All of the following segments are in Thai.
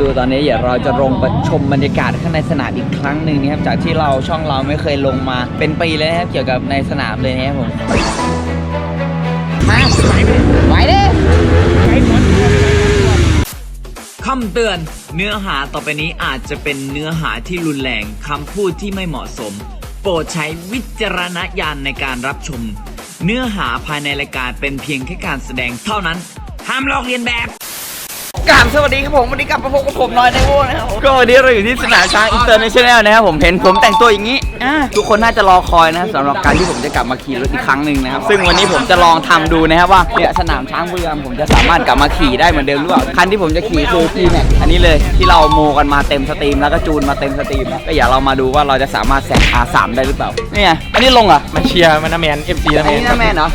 ดูตอนนี้เดี๋ยวเราจะลงไปชมบรรยากาศข้างในสนามอีกครั้งหนึ่งนะครับจากที่เราช่องเราไม่เคยลงมาเป็นปีเลยนะครับเกี่ยวกับในสนามเลยนะครับผมมาไหวเด้คำเตือน เนื้อหาต่อไปนี้อาจจะเป็นเนื้อหาที่รุนแรงคำพูดที่ไม่เหมาะสม โปรดใช้วิจารณญาณในการรับชม เนื้อหาภายในรายการเป็นเพียงแค่การแสดงเท่านั้นห้ามลอกเลียนแบบ กราบสวัสดีครับผมวันนี้กลับมาพบกับผมน้อยในโว้นะครับก็วันนี้เราอยู่ที่สนามช้างอินเตอร์เนชั่นแนลนะครับผมเห็นผมแต่งตัวอย่างนี้อ่าทุกคนน่าจะรอคอยนะครับสำหรับการที่ผมจะกลับมาขี่รถอีกครั้งหนึ่งนะครับซึ่งวันนี้ผมจะลองทำดูนะครับว่าเนี่ยสนามช้างบุรีรัมย์ผมจะสามารถกลับมาขี่ได้เหมือนเดิมหรือเปล่าคันที่ผมจะขี่คือทีแม็กอันนี้เลยที่เราโมกันมาเต็มสตรีมแล้วก็จูนมาเต็มสตรีมนะก็อย่าเรามาดูว่าเราจะสามารถแซง R3 ได้หรือเปล่าเนี่ยอันนี้ลงเหรอมาเชียร์มันนะแมน FC นะอันนี้นะแมนเหรอ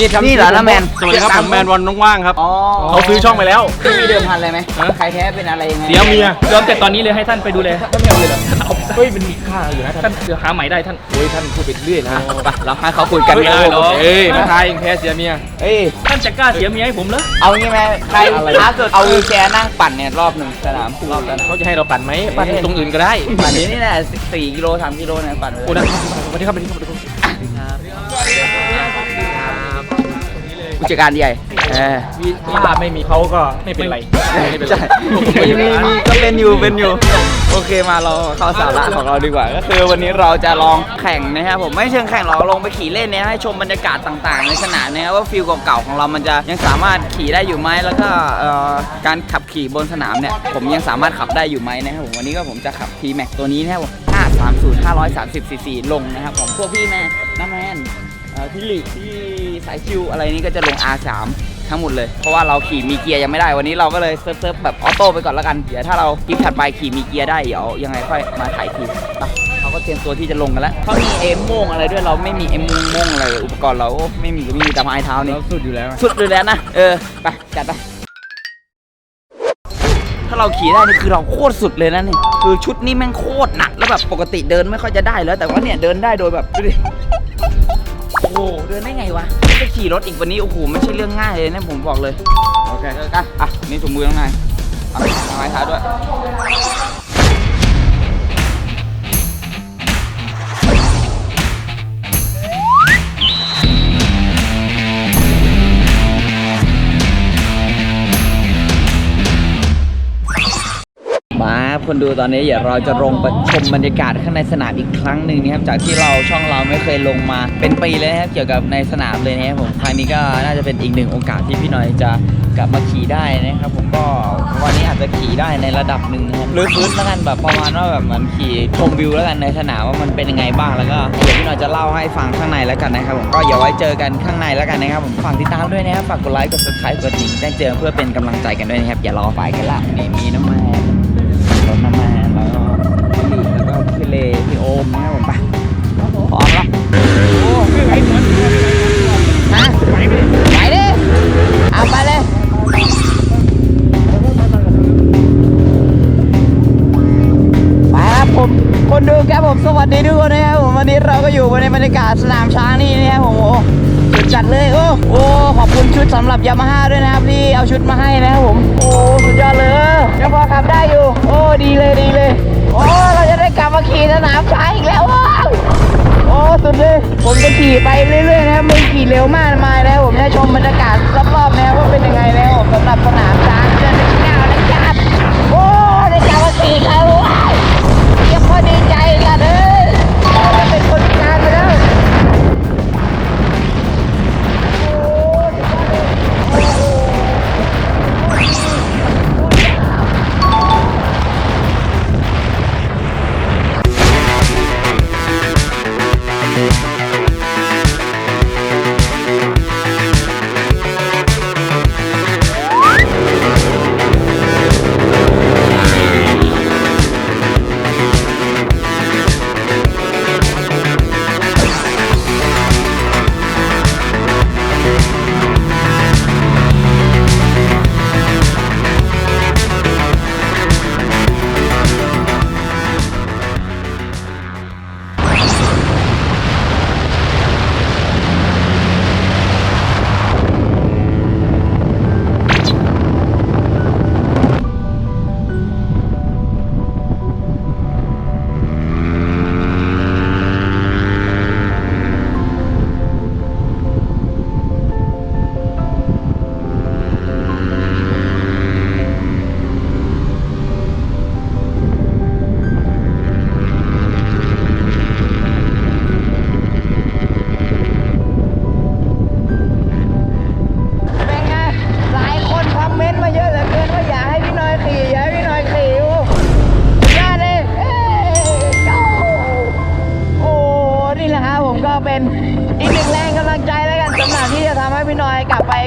นี่ทำนี่เหรอนะแมน สวัสดีครับผมแมนวันว่างๆครับอ๋อเขาซื้อช่องไปแล้วมีเดิมพันอะไรไหมใครแท้เป็นอะไรยังไงเสียเมียเริ่มแต่ตอนนี้เลยให้ท่านไปดูแลท่านไม่เอาเลยเหรอเอาเฮ้ยมันมีค่าอยู่นะท่าท่านนเดี๋ยวหาใหม่ได้ท่านโอ้ยท่านพูดไปเรื่อยนะไปเราให้เขาคุยกันไม่ได้หรอกเอ้เอ้ยยมาทายเองแพ้เสียเมียเอ้ยท่านจะกล้าเสียเมียให้ผมเหรอเอางี้ไหมใครอะไรท้าสุดเอาวีลแชร์นั่งปั่นเนี่ยรอบหนึ่งสนามรอบละเขาจะให้เราปั่นไหมปั่นตรงอื่นก็ได้ปั่นนี้นี่แหละสี่กิโลสามกิโลเนี่ยปั่นไปโอ้เลยนะสวัสดีครับสวัสดีครับสวัสดีครับ จัดการใหญ่เออถ้าไม่มีเขาก็ไม่เป็นไรไม่เป็นไรใช่มีมีมีก็เป็นอยู่เป็นอยู่ โอเคมาเราเข้าสาระของเราดีกว่า ก็คือวันนี้เราจะลองแข่งนะครับผมไม่เชิงแข่งหรอกลงไปขี่เล่นเนี่ยให้ชมบรรยากาศต่างๆ ในสนามนะครับว่าฟิลเก่าๆของเรามันจะยังสามารถขี่ได้อยู่ไหมแล้วก็เอ่อการขับขี่บนสนามเนี่ยผมยังสามารถขับได้อยู่ไหมนะครับผมวันนี้ก็ผมจะขับ T Max ตัวนี้นะครับผม530 530 cc ลงนะครับผมพวกพี่แม่น้าแมนเอ่อพี่หลีกพี่ สายชิวอะไรนี้ก็จะลง R3 ทั้งหมดเลย เพราะว่าเราขี่มีเกียร์ยังไม่ได้ วันนี้เราก็เลยเซิร์ฟเซิร์ฟแบบออโต้ไปก่อนแล้วกัน เดี๋ยวถ้าเราคลิปถัดไปขี่มีเกียร์ได้ เดี๋ยวยังไงค่อยมาถ่ายทีไปเขาก็เตรียมตัวที่จะลงกันแล้วเขามีเอ็มโม่งอะไรด้วยเราไม่มีเอ็มโม่งโม่งอะไรอุปกรณ์เราไม่มีก็มีแต่ไม้เท้านี่สุดอยู่แล้ว สุดเลยแล้วนะ เออ ไปจัดไปถ้าเราขี่ได้นี่คือเราโคตรสุดเลยนะนี่คือชุดนี้แม่งโคตรหนักแล้วแบบปกติเดินไม่ค่อยจะได้แล้วแต่ว่าเนี่ยเดินได้โดยแบบดูดิโอ้โห เดินได้ไงวะจะขี่รถอีกวันนี้โอ้โหไม่ใช่เรื่องง่ายเลยนะผมบอกเลย โอเคอะอะนี่ถุงมือข้างในเอาเอาไม้เท้าด้วย ครับคนดูตอนนี้เดี๋ยวเราจะลงไปชมบรรยากาศข้างในสนามอีกครั้งหนึ่งนะครับจากที่เราช่องเราไม่เคยลงมาเป็นปีเลยนะครับเกี่ยวกับในสนามเลยนะครับผมครั้งนี้ก็น่าจะเป็นอีกหนึ่งโอกาสที่พี่หน้อยจะกลับมาขี่ได้นะครับผมก็วันนี้อาจจะขี่ได้ในระดับหนึ่งนะครับหรือฟื้นแล้วกันแบบประมาณว่าแบบเหมันขี่ชมวิวแล้วกันในสนามว่ามันเป็นยังไงบ้างแล้วก็เดี๋ยวพี่หน้อยจะเล่าให้ฟังข้างในแล้วกันนะครับผมก็อย่าไว้เจอกันข้างในแล้วกันนะครับผมฝากติดตามด้วยนะครับฝากกดไลค์กด subscribe กดดิ่งแจ้งเตือนเพื่อเป็นกำลังใจกันด้วยนะครับอย่ารอไปกันละนี่มีน้ำมัน มนะครับผมไปพร้อมแล้วโอ้ไปหมดฮะไปดิเอาไปเลยไปครับผมคนดูครับผมสวัสดีทุกคนนะครับผมวันนี้เราก็อยู่ในบรรยากาศสนามช้างนี่นะครับผมโอ้สุดจัดเลยโอ้โอ้ขอบคุณชุดสำหรับยามาฮ่าด้วยนะครับที่เอาชุดมาให้นะครับผมโอ้ ผมจะขี่ไปเรื่อยๆนะครับไม่ขี่เร็วมากมายแล้วผมจะชมบรรยากาศรอบๆนะครับว่าเป็นยังไงแล้วสำหรับสนามช้างเดือนที่เก้านะครับโอ้ได้กลับมาขี่ครับว้าเยี่ยมพอดีใจ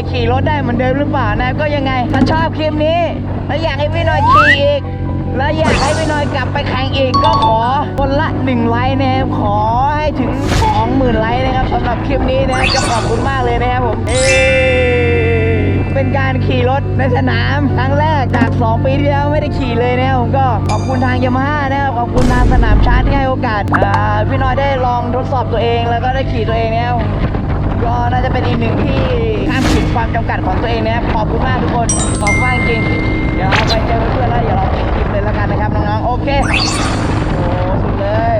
ขี่รถได้เหมือนเดิมหรือเปล่านะก็ยังไงถ้าชอบคลิปนี้ แล้วอยากให้พี่น้อยขี่อีก แล้วอยากให้พี่น้อยกลับไปแข่งอีกก็ขอคนละหนึ่งไลค์นะครับขอให้ถึง20,000ไลค์นะครับสำหรับคลิปนี้นะจะขอบคุณมากเลยนะครับผมเอเป็นการขี่รถในสนามครั้งแรกจาก 2 ปีที่แล้วไม่ได้ขี่เลยนะครับผมก็ขอบคุณทางยามาฮ่านะครับขอบคุณทางสนามชาร์จที่ให้โอกาสพี่น้อยได้ลองทดสอบตัวเองแล้วก็ได้ขี่ตัวเองนะครับก็น่าจะเป็นอีกหนึ่งที่ ความจำกัดของตัวเองนะครับขอบคุณมากทุกคนขอบคุณมากจริงเดี๋ยวเราไปเจอเพื่อนๆแล้วเดี๋ยวเราไปกินเลยแล้วกันนะครับน้องๆโอเคโอ้สุดเลย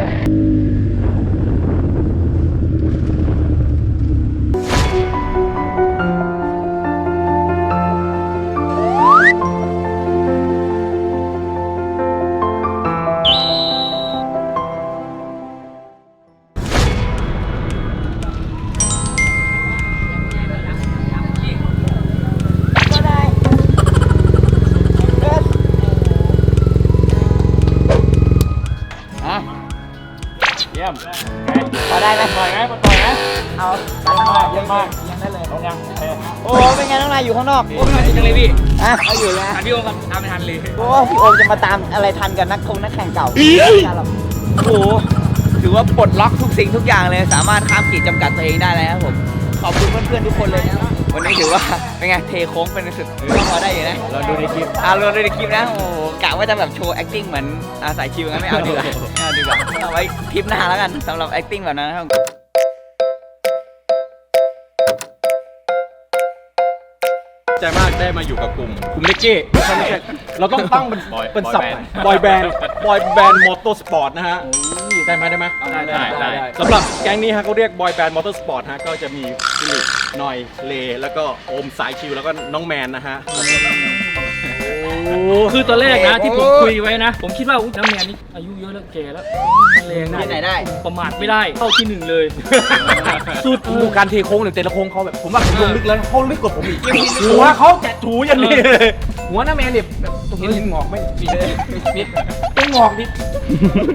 มพอได้ไหมปล่อยไหมปล่อยไหมเอาเยี่ยมมากยังได้เลยเอายังโอเคโอ้เป็นไงน้องนายอยู่ข้างนอกโอ้ไม่ทันจริงเลยพี่อะเอาอยู่นะทันพี่โอครับตามไม่ทันเลยโอ้พี่โอมจะมาตามอะไรทันกับนักคงนักแข่งเก่าไม่ทันหรอกโอ้โหถือว่าปลดล็อกทุกสิ่งทุกอย่างเลย สามารถข้ามขีดจำกัดตัวเองได้แล้วครับผม ขอบคุณเพื่อนๆทุกคนเลยนะวันนี้ถือว่าเป็นไงเทโค้งเป็นสุดก็พอได้อยู่นะเราดูในคลิปอ่าเราในคลิปนะโอ้โหกะว่าจะแบบโชว์ acting เหมือนอาสายชิวงั้นไม่เอาดีกว่าไม่เอาดีกว่าเอาไว้คลิปหน้าแล้วกันสำหรับ acting แบบนั้นนะครับ ใจมากได้มาอยู่กับกลุ่มกลุ่มเล็กเก้ไม่ใช่ไม่ใช่เราต้องตั้งเป็น Boy- เป็น boy สับ band บอยแบนด์ บอยแบนด์มอเตอร์สปอร์ตนะฮะ ได้ไหมได้ไหมได้ได้ได้ สำหรับแก๊งนี้ฮะเขาเรียกบอยแบนด์มอเตอร์สปอร์ตฮะ ก็จะมีฟิลิปหนอย เล แล้วก็โอมสายคิว แล้วก็น้องแมนนะฮะ คือตอนแรกนะที่ผมคุยไว้นะ ผมคิดว่าอุ๊ยน้ำแมนนี่อายุเยอะแล้วแก่แล้วแรงนะที่ไหนได้ ประมาทไม่ได้เข้าที่หนึ่งเลย สุดดูการเทโค้งหรือแต่ละโค้งเขาแบบผมว่าผมลงลึกแล้วเขาลึกกว่าผมอีกหัวเขาจะถูยันนี่เลยหัวหน้าแมนเนี่ยแบบตรงนี้ยังงอกไม่ปิดนิดต้องงอกนิด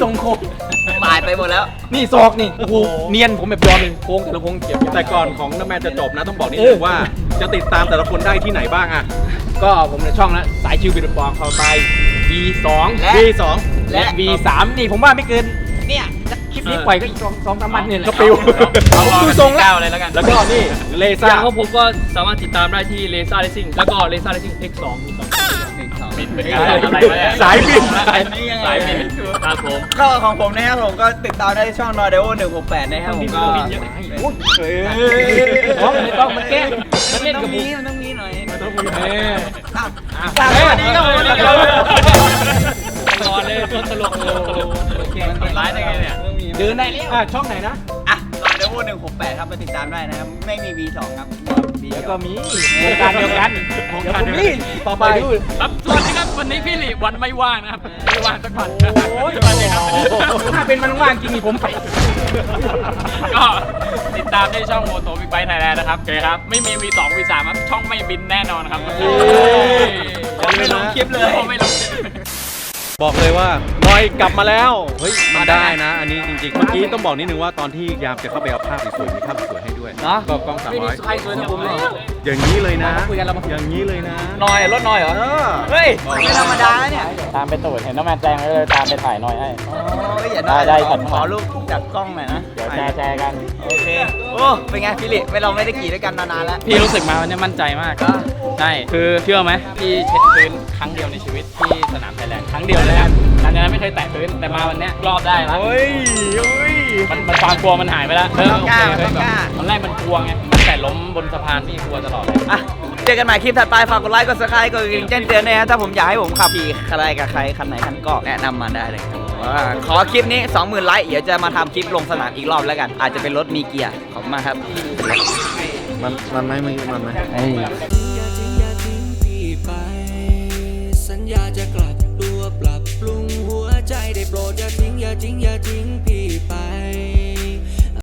ตรงโค้งตาย ไปหมดแล้ว นี่ซอกนี่โอ้โหเนียนผมแบบยอมเลยโค้งแต่ละโค้งเก็บแต่ก่อนของน้าแมนจะจบนะ ต้องบอกนิดนึงว่าจะติดตามแต่ละคนได้ที่ไหนบ้างอะก็ผมในช่องนะสายคิวบิดบองเข้าไป V2 และ V2 และ V3 นี่ผมว่าไม่เกินเนี่ยคลิปนี้ปล่อยก็อีกสองสองสามวันเนี่ยแหละก็ปิวเอาดูดูททรรงงแล้แล้ววเลยแล้วกันแล้วก็นี่เลอซ่า ย่างของผมก็สามารถติดตามได้ที่เลซ่า r ร c ซิ่งแล้วก็เลซ่า r ร c ซิ่ง X2 มีสอง บินเป็นอะการไรวะเนี่ยสายบิน สายบินยังไงสายบินครับผมก็ของผมนะครับผมก็ติดตามได้ที่ช่อง n o r d e o 168นะครับผมก็บินเยอะเฮ้ยเพราะไม่ต้องมันแกล้งมันเล่นต้กัอบงผมีมมันต้องมีหน่อยเออครับสวัสดีครับผมตลอดเลยตัวตลกเลยตลกโอเคมันเป็นร้ายได้ไงเนี่ยเดินได้แล้วอะช่องไหนนะ อะ n o r d e o 168 ครับไปติดตามได้นะครับ ไม่มี V2 ครับ V แล้วเดีก็ยวมีวงการเดียวกันเดี๋ยวผมนี่ต่อไปดูครับสวัสดีครับวันนี้พี่หลีวันไม่ว่างนะครับไม่ว่างสักวันโอ้ยถ้าเป็นมันว่างจริงนี่ผมไปก็ติดตามได้ช่องโมโตบิ๊กไบค์ไทยแลนด์นะครับโอเคครับ ไม่มี V2 V3 ครับช่องไม่บินแน่นอนครับยังไม่ลงคลิปเลยไม่ลงคลิป บอกเลยว่าน้อยกลับมาแล้ว เฮ้ยมันได้นะ อันนี้จริงๆ เมื่อกี้ต้องบอกนิดนึงว่าตอนที่ยามจะเข้าไปเอาภาพสวยๆมีภาพสวยๆให้ด้วยเนาะก็กล้องสามไม่มีร้อยใครสวยเท่าผมเลยอย่างนี้เลยนะคุยกันเรามาคุยอย่างนี้เลยนะนอยรถนอยเหรอเออเฮ้ยไม่ธรรมดานะเนี่ยตามไปตูดเห็นน้องแมนแจงเลยตามไปถ่ายหน่อยให้โอ้ยอย่าได้ได้ขอครับขอรูปจากกล้องหน่อยนะเดี๋ยวแชร์แชร์กันโอเคโอ้เป็นไงพี่ลิไม่เราไม่ได้ขี่ด้วยกันนานๆแล้วพี่รู้สึกมาวันนี้มั่นใจมากก็ ใช่ คือเชื่อไหมพี่เช็ดพื้นครั้งเดียวในชีวิตที่สนามไทยแลนด์ครั้งเดียวเลยครับหลังจากนั้นไม่เคยแตะพื้นแต่มาวันเนี้ยรอบได้แล้ว เฮ้ยเฮ้ย มันมันความกลัวมันหายไปแล้วเออต้องกล้าโอเคต้องกล้าตอนแรกมันกลัวไงมันแต่ล้มบนสะพานพี่กลัวตลอดเลย อะเจอกันใหม่คลิปถัดไปฝากกดไลค์กดซับสไครต์กดกระดิ่งแจ้งเตือนด้วยนะถ้าผมอยากให้ผมขับขี่อะไรกับใครคันไหนคันก็แนะนำมาได้เลยครับว่าขอคลิปนี้ 20,000ไลค์เดี๋ยวจะมาทำคลิปลงสนามอีกรอบแล้วกัน อาจจะเป็นรถมีเกียร์ขอบคุณมากครับ มันมันไหมมันไหมอย่าทิ้งอย่ สัญญาจะกลับตัวปรับปรุงหัวใจได้โปรดอย่าทิ้งอย่าทิ้งอย่าทิ้งพี่ไป